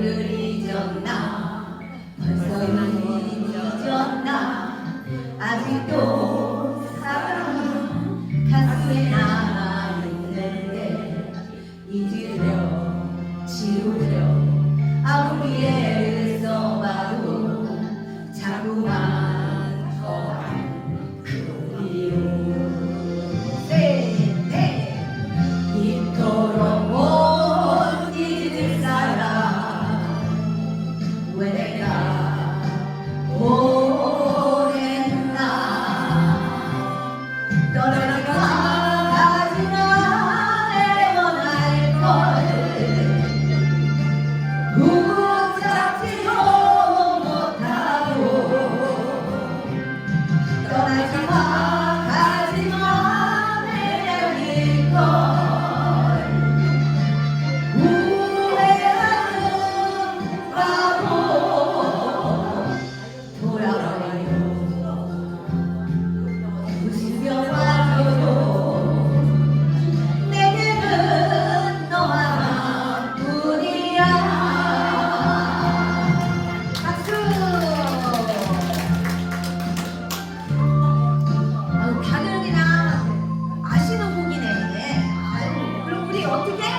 오늘 잊었나? 벌써 잊었나? মধ্যে